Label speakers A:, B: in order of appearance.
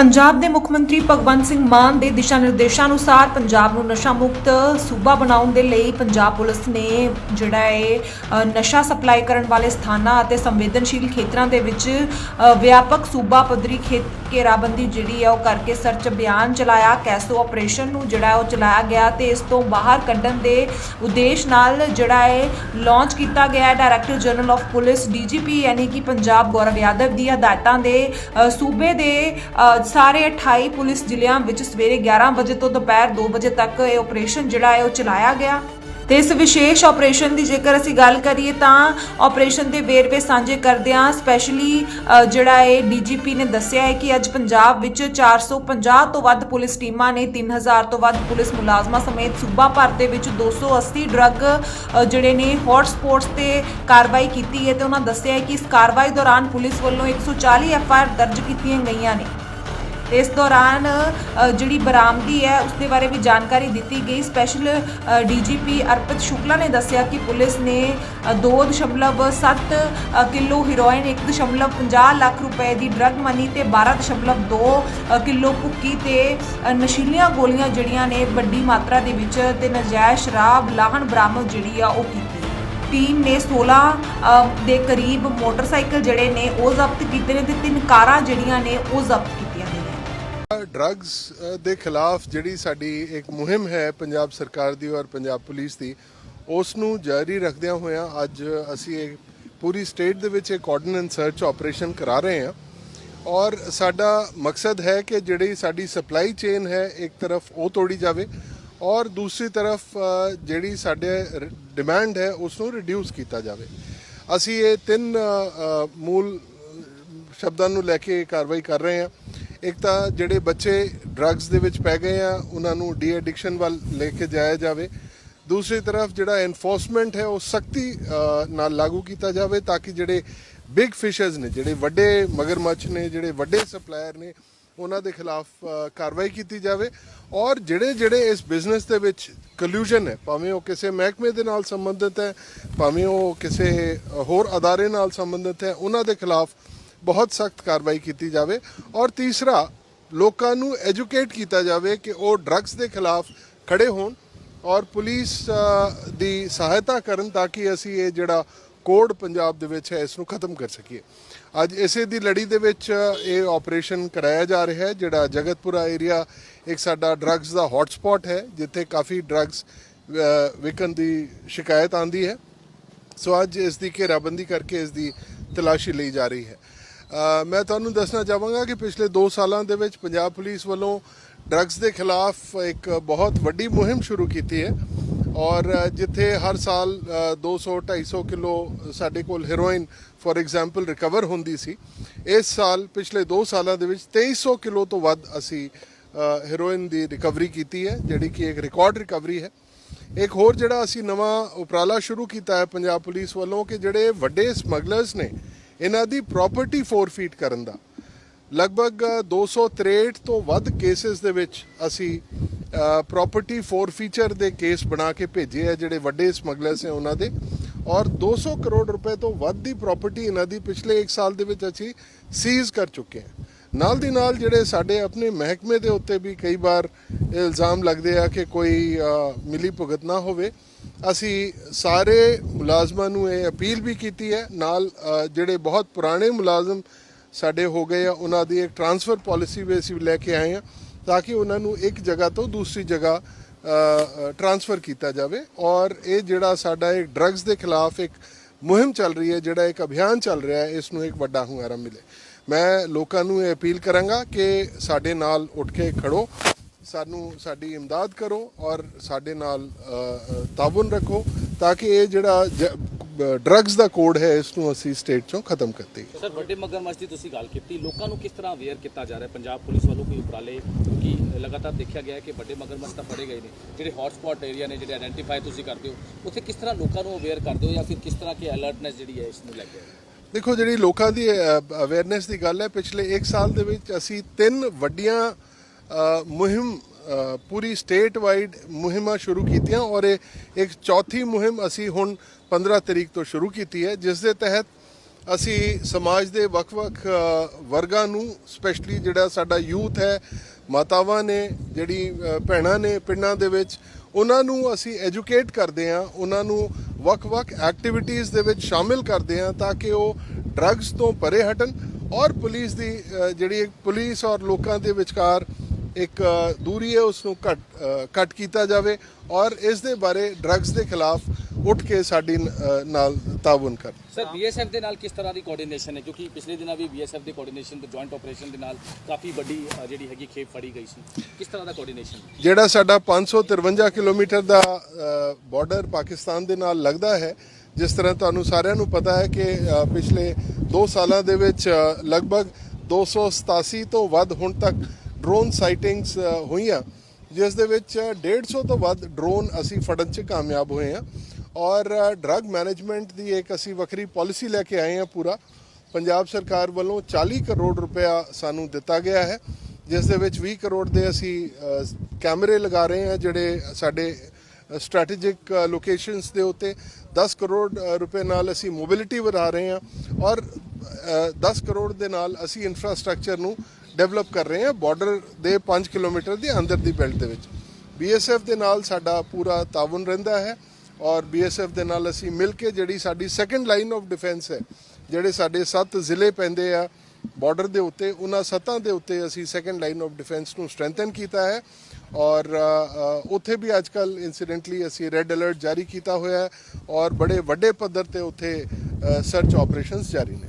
A: ਪੰਜਾਬ ਦੇ ਮੁੱਖ ਮੰਤਰੀ ਭਗਵੰਤ ਸਿੰਘ ਮਾਨ ਦੇ ਦਿਸ਼ਾ ਨਿਰਦੇਸ਼ਾਂ ਅਨੁਸਾਰ ਪੰਜਾਬ ਨੂੰ ਨਸ਼ਾ ਮੁਕਤ ਸੂਬਾ ਬਣਾਉਣ ਦੇ ਲਈ ਪੰਜਾਬ ਪੁਲਿਸ ਨੇ ਜਿਹੜਾ ਹੈ ਨਸ਼ਾ ਸਪਲਾਈ ਕਰਨ ਵਾਲੇ ਸਥਾਨਾਂ ਅਤੇ ਸੰਵੇਦਨਸ਼ੀਲ ਖੇਤਰਾਂ ਦੇ ਵਿੱਚ ਵਿਆਪਕ ਸੂਬਾ ਪੱਧਰੀ ਖੇਤ, ਘੇਰਾਬੰਦੀ ਜਿਹੜੀ ਹੈ ਉਹ ਕਰਕੇ ਸਰਚ ਅਭਿਆਨ ਚਲਾਇਆ। ਕੈਸੋ ਆਪਰੇਸ਼ਨ ਨੂੰ ਜਿਹੜਾ ਉਹ ਚਲਾਇਆ ਗਿਆ ਤੇ ਇਸ ਤੋਂ ਬਾਹਰ ਕੱਢਣ ਦੇ ਉਦੇਸ਼ ਨਾਲ ਜਿਹੜਾ ਹੈ, ਲਾਂਚ ਕੀਤਾ ਗਿਆ director general of police DGP ਯਾਨੀ ਕਿ ਪੰਜਾਬ ਗੌਰਵ ਯਾਦਵ ਦੀ ਹਦਾਇਤਾਂ ਦੇ ਸੂਬੇ ਦੇ ਸਾਰੇ 28 ਪੁਲਿਸ ਜ਼ਿਲ੍ਹਿਆਂ ਵਿੱਚ ਸਵੇਰੇ 11 ਵਜੇ ਤੋਂ ਦੁਪਹਿਰ 2 ਵਜੇ ਤੱਕ ਇਹ ਆਪਰੇਸ਼ਨ ਜਿਹੜਾ ਹੈ ਉਹ ਚਲਾਇਆ ਗਿਆ। ਤੇ ਇਸ ਵਿਸ਼ੇਸ਼ ਆਪਰੇਸ਼ਨ ਦੀ ਜੇਕਰ ਅਸੀਂ ਗੱਲ ਕਰੀਏ ਤਾਂ ਆਪਰੇਸ਼ਨ ਦੇ ਵੇਰਵੇ ਸਾਂਝੇ ਕਰਦਿਆਂ ਸਪੈਸ਼ਲੀ ਜਿਹੜਾ ਇਹ ਡੀਜੀਪੀ ਨੇ ਦੱਸਿਆ ਹੈ ਕਿ ਅੱਜ ਪੰਜਾਬ ਵਿੱਚ 450 ਤੋਂ ਵੱਧ ਪੁਲਿਸ ਟੀਮਾਂ ਨੇ 3000 ਤੋਂ ਵੱਧ ਪੁਲਿਸ ਮੁਲਾਜ਼ਮਾਂ ਸਮੇਤ ਸੂਬਾ ਭਰ ਦੇ ਵਿੱਚ 280 ਡਰੱਗ ਜਿਹੜੇ ਨੇ ਹੌਟ ਸਪੌਟਸ ਤੇ ਕਾਰਵਾਈ ਕੀਤੀ ਹੈ ਤੇ ਉਹਨਾਂ ਦੱਸਿਆ ਹੈ ਕਿ ਇਸ ਕਾਰਵਾਈ ਦੌਰਾਨ ਪੁਲਿਸ ਵੱਲੋਂ 140 ਐਫ ਆਈ ਆਰ ਦਰਜ ਕੀਤੀਆਂ ਗਈਆਂ ਨੇ। ਇਸ ਦੌਰਾਨ ਜਿਹੜੀ ਬਰਾਮਦੀ ਹੈ ਉਸ ਦੇ ਬਾਰੇ ਵੀ ਜਾਣਕਾਰੀ ਦਿੱਤੀ ਗਈ। ਸਪੈਸ਼ਲ ਡੀਜੀਪੀ ਅਰਪਿਤ ਸ਼ੁਕਲਾ ਨੇ ਦੱਸਿਆ ਕਿ ਪੁਲਿਸ ਨੇ ਅ, 2.7 ਅ, ਕਿਲੋ ਹੈਰੋਇਨ 1.50 ਲੱਖ ਰੁਪਏ ਦੀ ਡਰੱਗ ਮਨੀ ਤੇ 12.2 ਅ, ਕਿਲੋ ਭੁੱਕੀ ਤੇ ਨਸ਼ੀਲੀਆਂ ਗੋਲੀਆਂ ਜਿਹੜੀਆਂ ਨੇ ਵੱਡੀ ਮਾਤਰਾ ਦੇ ਵਿੱਚ ਤੇ ਨਜਾਇਜ਼ ਸ਼ਰਾਬ ਲਾਹਣ ਬਰਾਮਦ ਜਿਹੜੀ ਆ ਉਹ ਕੀਤੀ। ਟੀਮ ਨੇ 16 ਦੇ ਕਰੀਬ ਮੋਟਰਸਾਈਕਲ ਜਿਹੜੇ ਨੇ ਉਹ ਜ਼ਬਤ ਕੀਤੇ ਨੇ ਤੇ ਤਿੰਨ ਕਾਰਾਂ ਜਿਹੜੀਆਂ ਨੇ ਉਹ ਜ਼ਬਤ ਕੀਤੀਆਂ।
B: ਡਰੱਗਸ ਦੇ ਖਿਲਾਫ ਜਿਹੜੀ ਸਾਡੀ ਇੱਕ ਮੁਹਿੰਮ ਹੈ ਪੰਜਾਬ ਸਰਕਾਰ ਦੀ ਔਰ ਪੰਜਾਬ ਪੁਲਿਸ ਦੀ ਉਸ ਨੂੰ ਜਾਰੀ ਰੱਖਦਿਆਂ ਹੋਇਆਂ ਅੱਜ ਅਸੀਂ ਇਹ ਪੂਰੀ ਸਟੇਟ ਦੇ ਵਿੱਚ ਇੱਕ ਆਰਡੀਨੈਂਸ ਸਰਚ ਆਪਰੇਸ਼ਨ ਕਰਾ ਰਹੇ ਹਾਂ। ਔਰ ਸਾਡਾ ਮਕਸਦ ਹੈ ਕਿ ਜਿਹੜੀ ਸਾਡੀ ਸਪਲਾਈ ਚੇਨ ਹੈ, ਇੱਕ ਤਰਫ ਉਹ ਤੋੜੀ ਜਾਵੇ ਔਰ ਦੂਸਰੀ ਤਰਫ ਜਿਹੜੀ ਸਾਡੇ ਡਿਮਾਂਡ ਹੈ ਉਸ ਨੂੰ ਰਿਡਿਊਸ ਕੀਤਾ ਜਾਵੇ। ਅਸੀਂ ਇਹ ਤਿੰਨ ਮੂਲ ਸ਼ਬਦਾਂ ਨੂੰ ਲੈ ਕੇ ਕਾਰਵਾਈ ਕਰ ਰਹੇ ਹਾਂ। ਇੱਕ ਤਾਂ ਜਿਹੜੇ ਬੱਚੇ ਡਰੱਗਸ ਦੇ ਵਿੱਚ ਪੈ ਗਏ ਆ, ਉਹਨਾਂ ਨੂੰ ਡੀ ਐਡਿਕਸ਼ਨ ਵੱਲ ਲੈ ਕੇ ਜਾਇਆ ਜਾਵੇ। ਦੂਸਰੀ ਤਰਫ ਜਿਹੜਾ ਐਨਫੋਰਸਮੈਂਟ ਹੈ, ਉਹ ਸਖਤੀ ਨਾਲ ਲਾਗੂ ਕੀਤਾ ਜਾਵੇ ਤਾਂ ਕਿ ਜਿਹੜੇ ਬਿਗ ਫਿਸ਼ਰਸ ਨੇ, ਜਿਹੜੇ ਵੱਡੇ ਮਗਰਮੱਛ ਨੇ, ਜਿਹੜੇ ਵੱਡੇ ਸਪਲਾਇਰ ਨੇ, ਉਹਨਾਂ ਦੇ ਖਿਲਾਫ ਕਾਰਵਾਈ ਕੀਤੀ ਜਾਵੇ। ਔਰ ਜਿਹੜੇ ਜਿਹੜੇ ਇਸ ਬਿਜ਼ਨਸ ਦੇ ਵਿੱਚ ਕਲੂਜਨ ਹੈ, ਭਾਵੇਂ ਉਹ ਕਿਸੇ ਮਹਿਕਮੇ ਦੇ ਨਾਲ ਸੰਬੰਧਿਤ ਹੈ, ਭਾਵੇਂ ਉਹ ਕਿਸੇ ਹੋਰ ਅਦਾਰੇ ਨਾਲ ਸੰਬੰਧਿਤ ਹੈ, ਉਹਨਾਂ ਦੇ ਖਿਲਾਫ ਬਹੁਤ ਸਖਤ ਕਾਰਵਾਈ ਕੀਤੀ ਜਾਵੇ ਔਰ ਤੀਸਰਾ, ਲੋਕਾਂ ਨੂੰ ਐਜੂਕੇਟ ਕੀਤਾ ਜਾਵੇ ਕਿ ਉਹ ਡਰੱਗਸ ਦੇ ਖਿਲਾਫ ਖੜੇ ਹੋਣ ਔਰ ਪੁਲਿਸ ਦੀ ਸਹਾਇਤਾ ਕਰਨ ਤਾਂ ਕਿ ਅਸੀਂ ਇਹ ਜਿਹੜਾ ਕੋਡ ਪੰਜਾਬ ਦੇ ਵਿੱਚ ਹੈ, ਇਸ ਨੂੰ ਖਤਮ ਕਰ ਸਕੀਏ। ਅੱਜ ਇਸੇ ਦੀ ਲੜੀ ਦੇ ਵਿੱਚ ਇਹ ਆਪਰੇਸ਼ਨ ਕਰਾਇਆ ਜਾ ਰਿਹਾ ਹੈ, ਜਿਹੜਾ ਜਗਤਪੁਰਾ ਏਰੀਆ ਇੱਕ ਸਾਡਾ ਡਰੱਗਸ ਦਾ ਹੌਟ ਹੈ, ਜਿੱਥੇ ਕਾਫੀ ਡਰੱਗਸ ਵਿਕਣ ਦੀ ਸ਼ਿਕਾਇਤ ਆਂਦੀ ਹੈ। ਸੋ ਅੱਜ ਇਸ ਦੀ ਘੇਰਾਬੰਦੀ ਕਰਕੇ ਇਸ ਦੀ ਤਲਾਸ਼ੀ ਲਈ ਜਾ ਰਹੀ ਹੈ। ਮੈਂ ਤੁਹਾਨੂੰ ਦੱਸਣਾ ਚਾਹਾਂਗਾ ਕਿ ਪਿਛਲੇ 2 ਸਾਲਾਂ ਦੇ ਵਿੱਚ ਪੰਜਾਬ ਪੁਲਿਸ ਵੱਲੋਂ ਡਰੱਗਸ ਦੇ ਖਿਲਾਫ ਇੱਕ ਬਹੁਤ ਵੱਡੀ ਮੁਹਿੰਮ ਸ਼ੁਰੂ ਕੀਤੀ ਹੈ। ਔਰ ਜਿੱਥੇ ਹਰ ਸਾਲ ਅ, 200 250 ਕਿਲੋ ਸਾਡੇ ਕੋਲ ਹੈਰੋਇਨ ਫੋਰ ਐਗਜ਼ਾਮਪਲ ਰਿਕਵਰ ਹੁੰਦੀ ਸੀ। ਇਸ ਸਾਲ ਪਿਛਲੇ 2 ਸਾਲਾਂ ਦੇ ਵਿੱਚ 2300 ਕਿਲੋ ਤੋਂ ਵੱਧ ਅਸੀਂ ਅ, ਹੈਰੋਇਨ ਦੀ ਰਿਕਵਰੀ ਕੀਤੀ ਹੈ ਜਿਹੜੀ ਕਿ ਇੱਕ ਰਿਕਾਰਡ ਰਿਕਵਰੀ ਹੈ। ਇੱਕ ਹੋਰ ਜਿਹੜਾ ਅਸੀਂ ਨਵਾਂ ਉਪਰਾਲਾ ਸ਼ੁਰੂ ਕੀਤਾ ਹੈ ਪੰਜਾਬ ਪੁਲਿਸ ਵੱਲੋਂ ਕਿ ਜਿਹੜੇ ਵੱਡੇ ਸਮਗਲਰਸ ਨੇ ਇਹਨਾਂ ਦੀ ਪ੍ਰਾਪਰਟੀ ਫੋਰਫੀਟ ਕਰਨ ਦਾ। ਲਗਭਗ 263 ਤੋਂ ਵੱਧ ਕੇਸਿਸ ਦੇ ਵਿੱਚ ਅਸੀਂ ਪ੍ਰਾਪਰਟੀ ਫੋਰਫੀਚਰ ਦੇ ਕੇਸ ਬਣਾ ਕੇ ਭੇਜੇ ਆ, ਜਿਹੜੇ ਵੱਡੇ ਸਮਗਲਰਸ ਨੇ ਉਹਨਾਂ ਦੇ। ਔਰ 200 ਕਰੋੜ ਰੁਪਏ ਤੋਂ ਵੱਧ ਦੀ ਪ੍ਰਾਪਰਟੀ ਇਹਨਾਂ ਦੀ ਪਿਛਲੇ 1 ਸਾਲ ਦੇ ਵਿੱਚ ਅਸੀਂ ਸੀਜ਼ ਕਰ ਚੁੱਕੇ ਹਾਂ। ਨਾਲ ਦੀ ਨਾਲ ਜਿਹੜੇ ਸਾਡੇ ਆਪਣੇ ਮਹਿਕਮੇ ਦੇ ਉੱਤੇ ਵੀ ਕਈ ਵਾਰ ਇਲਜ਼ਾਮ ਲੱਗਦੇ ਆ ਕਿ ਕੋਈ ਮਿਲੀ ਭੁਗਤ ਨਾ ਹੋਵੇ। ਅਸੀਂ ਸਾਰੇ ਮੁਲਾਜ਼ਮਾਂ ਨੂੰ ਇਹ ਅਪੀਲ ਵੀ ਕੀਤੀ ਹੈ, ਨਾਲ ਜਿਹੜੇ ਬਹੁਤ ਪੁਰਾਣੇ ਮੁਲਾਜ਼ਮ ਸਾਡੇ ਹੋ ਗਏ ਆ, ਉਹਨਾਂ ਦੀ ਇੱਕ ਟਰਾਂਸਫਰ ਪਾਲਿਸੀ ਵੀ ਅਸੀਂ ਲੈ ਕੇ ਆਏ ਆ ਤਾਂ ਕਿ ਉਹਨਾਂ ਨੂੰ ਇੱਕ ਜਗ੍ਹਾ ਤੋਂ ਦੂਸਰੀ ਜਗ੍ਹਾ ਟਰਾਂਸਫਰ ਕੀਤਾ ਜਾਵੇ। ਔਰ ਇਹ ਜਿਹੜਾ ਸਾਡਾ ਇੱਕ ਡਰੱਗਸ ਦੇ ਖਿਲਾਫ ਇੱਕ ਮੁਹਿੰਮ ਚੱਲ ਰਹੀ ਹੈ, ਜਿਹੜਾ ਇੱਕ ਅਭਿਆਨ ਚੱਲ ਰਿਹਾ ਹੈ, ਇਸ ਨੂੰ ਇੱਕ ਵੱਡਾ ਹੁੰਗਾਰਾ ਮਿਲੇ। ਮੈਂ ਲੋਕਾਂ ਨੂੰ ਇਹ ਅਪੀਲ ਕਰਾਂਗਾ ਕਿ ਸਾਡੇ ਨਾਲ ਉੱਠ ਕੇ ਖੜੋ ਸਾਨੂੰ ਸਾਡੀ ਇਮਦਾਦ ਕਰੋ ਔਰ ਸਾਡੇ ਨਾਲ ਤਾਵਨ ਰੱਖੋ ਤਾਂ ਕਿ ਇਹ ਜਿਹੜਾ ਡਰੱਗਸ ਦਾ ਕੋਡ ਹੈ ਇਸ ਨੂੰ ਅਸੀਂ ਸਟੇਟ ਚੋਂ ਖਤਮ ਕਰ ਦਈਏ
C: ਸਰ ਵੱਡੇ ਮਗਰਮੱਛ ਦੀ ਤੁਸੀਂ ਗੱਲ ਕੀਤੀ। ਲੋਕਾਂ ਨੂੰ ਕਿਸ ਤਰ੍ਹਾਂ ਅਵੇਅਰ ਕੀਤਾ ਜਾ ਰਿਹਾ? ਪੰਜਾਬ ਪੁਲਿਸ ਵੱਲੋਂ ਕੋਈ ਉਪਰਾਲੇ? ਕਿਉਂਕਿ ਲਗਾਤਾਰ ਦੇਖਿਆ ਗਿਆ ਹੈ ਕਿ ਵੱਡੇ ਮਗਰਮੱਛ ਤਾਂ ਫੜੇ ਗਏ ਨੇ। ਜਿਹੜੇ ਹੌਟ ਸਪੌਟ ਏਰੀਆ ਨੇ ਜਿਹੜੇ ਆਇਡੈਂਟੀਫਾਈ ਤੁਸੀਂ ਕਰਦੇ ਹੋ ਉੱਥੇ ਕਿਸ ਤਰ੍ਹਾਂ ਲੋਕਾਂ ਨੂੰ ਅਵੇਅਰ ਕਰਦੇ ਹੋ ਜਾਂ ਫਿਰ ਕਿਸ ਤਰ੍ਹਾਂ ਕੀ ਅਲਰਟਨੈਸ ਜਿਹੜੀ ਹੈ ਇਸ ਨੂੰ ਲੈ ਕੇ?
B: ਦੇਖੋ ਜਿਹੜੀ ਲੋਕਾਂ ਦੀ ਅਵੇਅਰਨੈਸ ਦੀ ਗੱਲ ਹੈ ਪਿਛਲੇ 1 ਸਾਲ ਦੇ ਵਿੱਚ ਅਸੀਂ ਤਿੰਨ ਵੱਡੀਆਂ ਮੁਹਿੰਮ ਪੂਰੀ ਸਟੇਟ ਵਾਈਡ ਮੁਹਿੰਮਾਂ ਸ਼ੁਰੂ ਕੀਤੀਆਂ ਔਰ ਇਹ ਇੱਕ ਚੌਥੀ ਮੁਹਿੰਮ ਅਸੀਂ ਹੁਣ 15 ਤਰੀਕ ਤੋਂ ਸ਼ੁਰੂ ਕੀਤੀ ਹੈ, ਜਿਸ ਦੇ ਤਹਿਤ ਅਸੀਂ ਸਮਾਜ ਦੇ ਵੱਖ-ਵੱਖ ਵਰਗਾਂ ਨੂੰ ਸਪੈਸ਼ਲੀ ਜਿਹੜਾ ਸਾਡਾ ਯੂਥ ਹੈ, ਮਾਤਾਵਾਂ ਨੇ, ਜਿਹੜੀ ਭੈਣਾਂ ਨੇ ਪਿੰਡਾਂ ਦੇ ਵਿੱਚ, ਉਹਨਾਂ ਨੂੰ ਅਸੀਂ ਐਜੂਕੇਟ ਕਰਦੇ ਹਾਂ, ਉਹਨਾਂ ਨੂੰ ਵੱਖ-ਵੱਖ ਐਕਟੀਵਿਟੀਜ਼ ਦੇ ਵਿੱਚ ਸ਼ਾਮਿਲ ਕਰਦੇ ਹਾਂ ਤਾਂ ਕਿ ਉਹ ਡਰੱਗਸ ਤੋਂ ਪਰੇ ਹਟਣ ਔਰ ਪੁਲਿਸ ਦੀ ਜਿਹੜੀ ਪੁਲਿਸ ਔਰ ਲੋਕਾਂ ਦੇ ਵਿਚਕਾਰ ਇੱਕ ਦੂਰੀ ਹੈ ਉਸ ਨੂੰ ਘਟ ਘੱਟ ਕੀਤਾ ਜਾਵੇ ਔਰ ਇਸ ਦੇ ਬਾਰੇ ਡਰੱਗਸ ਦੇ ਖਿਲਾਫ ਉੱਠ ਕੇ ਸਾਡੀ ਨਾਲ ਤਾਵਨ ਕਰਨ।
C: ਸਰ ਬੀਐਸਐਫ ਦੇ ਨਾਲ ਕਿਸ ਤਰ੍ਹਾਂ ਦੀ ਕੋਆਰਡੀਨੇਸ਼ਨ ਹੈ? ਕਿਉਂਕਿ ਪਿਛਲੇ ਦਿਨਾਂ ਵੀ ਬੀਐਸਐਫ ਦੇ ਕੋਆਰਡੀਨੇਸ਼ਨ ਤੇ ਜੁਆਇੰਟ ਆਪਰੇਸ਼ਨ ਦੇ ਨਾਲ ਕਾਫੀ ਵੱਡੀ ਜਿਹੜੀ ਹੈਗੀ ਖੇਪ ਫੜੀ ਗਈ ਸੀ। ਕਿਸ ਤਰ੍ਹਾਂ ਦਾ ਕੋਆਰਡੀਨੇਸ਼ਨ
B: ਜਿਹੜਾ ਸਾਡਾ 553 ਕਿਲੋਮੀਟਰ ਦਾ ਬਾਰਡਰ ਪਾਕਿਸਤਾਨ ਦੇ ਨਾਲ ਲੱਗਦਾ ਹੈ ਜਿਸ ਤਰ੍ਹਾਂ ਤੁਹਾਨੂੰ ਸਾਰਿਆਂ ਨੂੰ ਪਤਾ ਹੈ ਕਿ ਪਿਛਲੇ 2 ਸਾਲਾਂ ਦੇ ਵਿੱਚ ਲਗਭਗ 287 ਤੋਂ ਵੱਧ ਹੁਣ ਤੱਕ ਡਰੋਨ ਸਾਈਟਿੰਗਸ ਹੋਈਆਂ ਜਿਸ ਦੇ ਵਿੱਚ 150 ਤੋਂ ਵੱਧ ਡਰੋਨ ਅਸੀਂ ਫੜਨ 'ਚ ਕਾਮਯਾਬ ਹੋਏ ਹਾਂ ਔਰ ਡਰੱਗ ਮੈਨੇਜਮੈਂਟ ਦੀ ਇੱਕ ਅਸੀਂ ਵੱਖਰੀ ਪਾਲਿਸੀ ਲੈ ਕੇ ਆਏ ਹਾਂ ਪੂਰਾ। ਪੰਜਾਬ ਸਰਕਾਰ ਵੱਲੋਂ 40 ਕਰੋੜ ਰੁਪਇਆ ਸਾਨੂੰ ਦਿੱਤਾ ਗਿਆ ਹੈ ਜਿਸ ਦੇ ਵਿੱਚ 20 ਕਰੋੜ ਦੇ ਅਸੀਂ ਕੈਮਰੇ ਲਗਾ ਰਹੇ ਹਾਂ ਜਿਹੜੇ ਸਾਡੇ ਸਟ੍ਰੈਟੇਜਿਕ ਲੋਕੇਸ਼ਨਸ ਦੇ ਉੱਤੇ 10 ਕਰੋੜ ਰੁਪਏ ਨਾਲ ਅਸੀਂ ਮੋਬਿਲਿਟੀ ਵਧਾ ਰਹੇ ਹਾਂ ਔਰ ਅ, 10 ਕਰੋੜ ਦੇ ਨਾਲ ਅਸੀਂ ਇਨਫਰਾਸਟ੍ਰਕਚਰ ਨੂੰ ਡਿਵੈਲਪ ਕਰ ਰਹੇ ਹਾਂ ਬਾਰਡਰ ਦੇ 5 ਕਿਲੋਮੀਟਰ ਦੇ ਅੰਦਰ ਦੀ ਬੈਲਟ ਦੇ ਵਿੱਚ। ਬੀਐਸਐਫ ਦੇ ਨਾਲ ਸਾਡਾ ਪੂਰਾ ਤਾਵਨ ਰਹਿੰਦਾ ਹੈ ਔਰ ਬੀਐਸਐਫ ਦੇ ਨਾਲ ਅਸੀਂ ਮਿਲ ਕੇ ਜਿਹੜੀ ਸਾਡੀ ਸੈਕੰਡ ਲਾਈਨ ਆਫ ਡਿਫੈਂਸ ਹੈ, ਜਿਹੜੇ ਸਾਡੇ ਸੱਤ ਜ਼ਿਲ੍ਹੇ ਪੈਂਦੇ ਆ ਬਾਰਡਰ ਦੇ ਉੱਤੇ, ਉਹਨਾਂ ਸੱਤਾਂ ਦੇ ਉੱਤੇ ਅਸੀਂ ਸੈਕੰਡ ਲਾਈਨ ਆਫ ਡਿਫੈਂਸ ਨੂੰ ਸਟਰੈਂਥਨ ਕੀਤਾ ਹੈ ਔਰ ਉੱਥੇ ਵੀ ਅੱਜਕੱਲ ਇਨਸੀਡੈਂਟਲੀ ਅਸੀਂ ਰੈੱਡ ਅਲਰਟ ਜਾਰੀ ਕੀਤਾ ਹੋਇਆ ਹੈ ਔਰ ਬੜੇ ਵੱਡੇ ਪੱਧਰ ਤੇ ਉੱਥੇ ਸਰਚ ਆਪਰੇਸ਼ਨਸ ਜਾਰੀ ਨੇ।